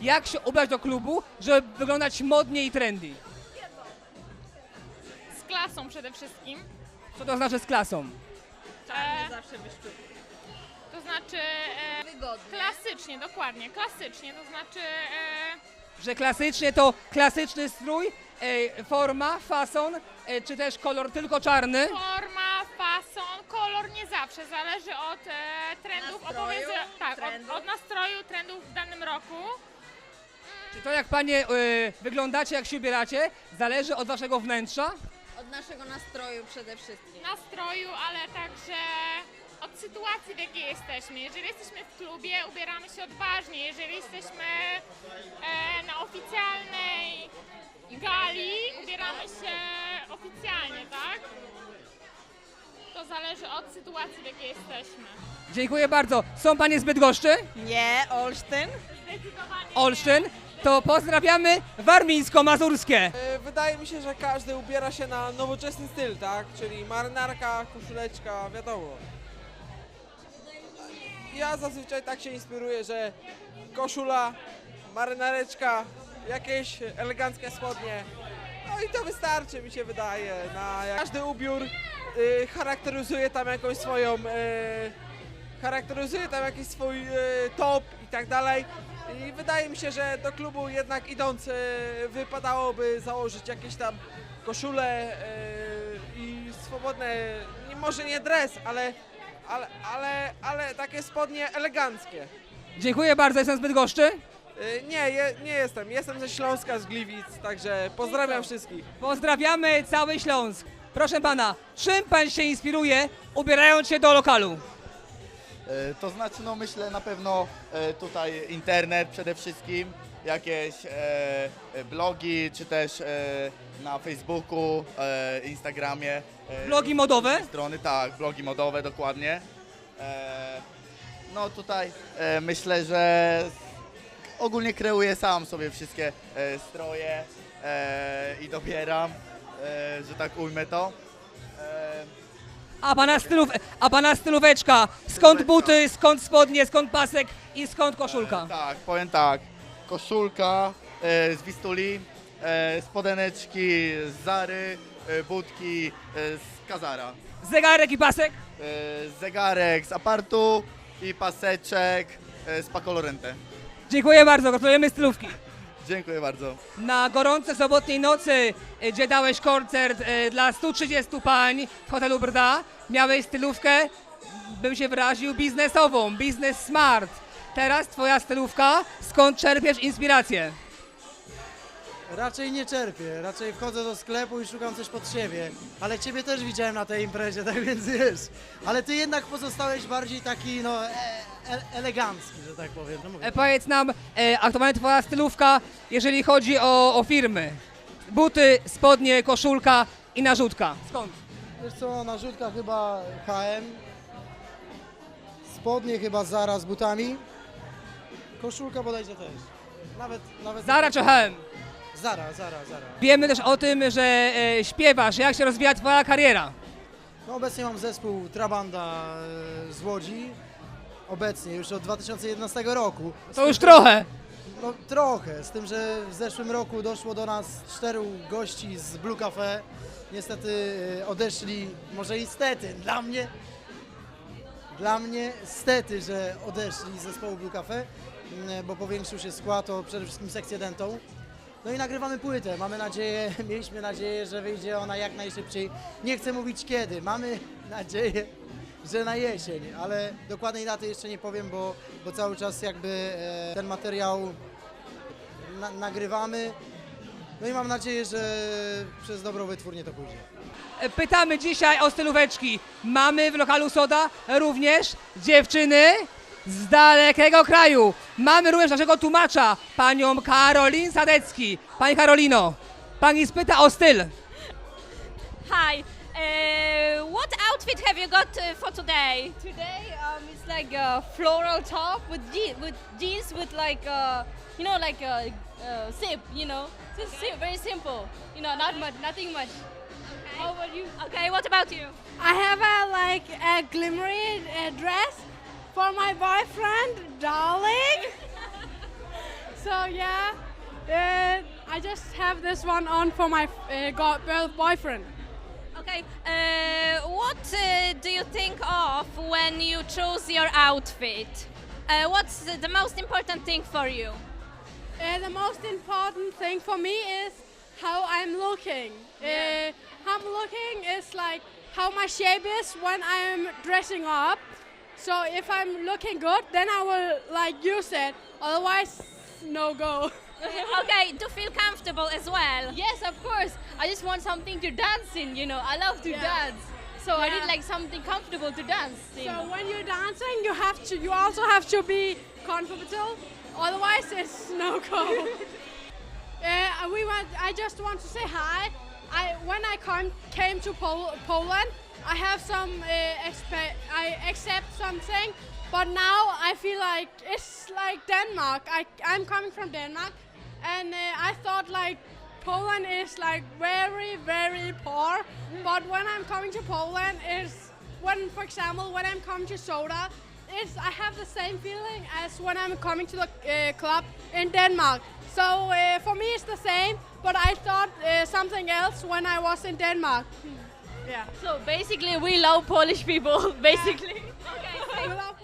jak się ubrać do klubu, żeby wyglądać modnie i trendy? Z klasą przede wszystkim. Co to znaczy z klasą? E, zawsze wyszczup. to znaczy e, Wygodny. klasycznie, dokładnie, klasycznie, to znaczy e, Że klasycznie to klasyczny strój, e, forma, fason, e, czy też kolor tylko czarny? forma, fason, kolor nie zawsze, zależy od e, trendów, Nastroju, opowiedz- tak, trendów. Od, od nastroju, trendów w danym roku. Czy to jak panie e, wyglądacie, jak się ubieracie, zależy od waszego wnętrza? Od naszego nastroju przede wszystkim. nastroju, ale także od sytuacji, w jakiej jesteśmy. Jeżeli jesteśmy w klubie, ubieramy się odważnie. Jeżeli jesteśmy e, na oficjalnej gali, ubieramy się oficjalnie, tak? To zależy od sytuacji, w jakiej jesteśmy. Dziękuję bardzo. Są panie z Bydgoszczy? Nie, Olsztyn. Zdecydowanie Olsztyn? To pozdrawiamy warmińsko-mazurskie. E, Wydaje mi się, że każdy ubiera się na nowoczesny styl, tak? Czyli marynarka, koszuleczka, wiadomo. Ja zazwyczaj tak się inspiruję, że koszula, marynareczka, jakieś eleganckie spodnie. No i to wystarczy, mi się wydaje. Na każdy ubiór y, charakteryzuje tam jakąś swoją, y, charakteryzuje tam jakiś swój y, top i tak dalej. I wydaje mi się, że do klubu jednak idąc wypadałoby założyć jakieś tam koszule y, i swobodne, może nie dres, ale, ale, ale, ale takie spodnie eleganckie. Dziękuję bardzo, jestem z Bydgoszczy. Y, Nie, je, nie jestem. Jestem ze Śląska, z Gliwic, także pozdrawiam wszystkich. Pozdrawiamy cały Śląsk. Proszę pana, czym pan się inspiruje, ubierając się do lokalu? E, To znaczy, no myślę na pewno e, tutaj internet przede wszystkim, jakieś e, blogi, czy też na Facebooku, Instagramie. Blogi modowe? Strony, tak, blogi modowe dokładnie. No tutaj myślę, że ogólnie kreuję sam sobie wszystkie stroje i dobieram, że tak ujmę to. A pana, stylów, a pana stylóweczka, skąd buty, skąd spodnie, skąd pasek i skąd koszulka? E, tak, powiem tak. Koszulka e, z Wistuli, e, spodeneczki z Zary, e, budki e, z Kazara. Zegarek i pasek? E, zegarek z Apartu i paseczek e, z Pacolorente. Dziękuję bardzo, gratulujemy stylówki. Dziękuję bardzo. Na gorące sobotniej nocy, e, gdzie dałeś koncert e, dla 130 pań w hotelu Brda, miałeś stylówkę, bym się wyraził, biznesową, biznes smart. Teraz twoja stylówka, skąd czerpiesz inspirację? Raczej nie czerpię, raczej wchodzę do sklepu i szukam coś pod siebie. Ale ciebie też widziałem na tej imprezie, tak więc wiesz. Ale ty jednak pozostałeś bardziej taki, no, e, elegancki, że tak powiem. No mówię. E, powiedz nam, e, aktualnie twoja stylówka, jeżeli chodzi o, o firmy. Buty, spodnie, koszulka i narzutka. Skąd? Wiesz co, narzutka chyba HM, spodnie chyba Zara z butami, koszulka bodajże też. Nawet, nawet... Zara czy H&M? Zara, Zara, Zara. Wiemy też o tym, że e, śpiewasz, jak się rozwija twoja kariera. No obecnie mam zespół Trabanda e, z Łodzi. Obecnie, już od 2011 roku. To już trochę. No trochę, z tym, że w zeszłym roku doszło do nas czteru gości z Blue Cafe. Niestety e, odeszli, może niestety, dla mnie, dla mnie stety, że odeszli z zespołu Blue Cafe, m, bo powiększył się skład o przede wszystkim sekcję dentą. No i nagrywamy płytę. Mamy nadzieję, mieliśmy nadzieję, że wyjdzie ona jak najszybciej. Nie chcę mówić kiedy. Mamy nadzieję, że na jesień, ale dokładnej daty jeszcze nie powiem, bo, bo cały czas jakby e, ten materiał na, nagrywamy. No i mam nadzieję, że przez dobrą wytwórnię to pójdzie. E, Pytamy dzisiaj o stylóweczki. Mamy w lokalu Soda również dziewczyny z dalekiego kraju. Mamy również naszego tłumacza, panią Karolin Sadecki. Pani Karolino, pani spyta o styl. Hi. What outfit have you got uh, for today? Today, um, it's like a floral top with je- with jeans with like uh, you know like a uh, zip, you know, just sim- very simple. You know, not much, nothing much. How about you? Okay, what about you? I have a like a glimmery uh, dress for my boyfriend, darling. So yeah, uh, I just have this one on for my uh, go- boyfriend. Okay, uh, what uh, do you think of when you choose your outfit? Uh, what's the, the most important thing for you? Uh, the most important thing for me is how I'm looking. Uh, how I'm looking is like how my shape is when I'm dressing up. So if I'm looking good, then I will like use it. Otherwise, no go. okay, to feel comfortable as well. Yes, of course. I just want something to dance in, you know. I love to Yeah. dance. So I Yeah. need like something comfortable to dance in. So when you're dancing, you have to. You also have to be comfortable. Otherwise, it's no go. uh, we want. I just want to say hi. I when I come came to Pol- Poland, I have some uh, I accept something, but now I feel like it's like Denmark. I I'm coming from Denmark, and uh, I thought like Poland is like very very poor. But when I'm coming to Poland, is when for example when I'm coming to Soda, it's I have the same feeling as when I'm coming to the uh, club in Denmark. So uh, for me it's the same, but I thought uh, something else when I was in Denmark. Yeah. So basically, we love Polish people, basically. We love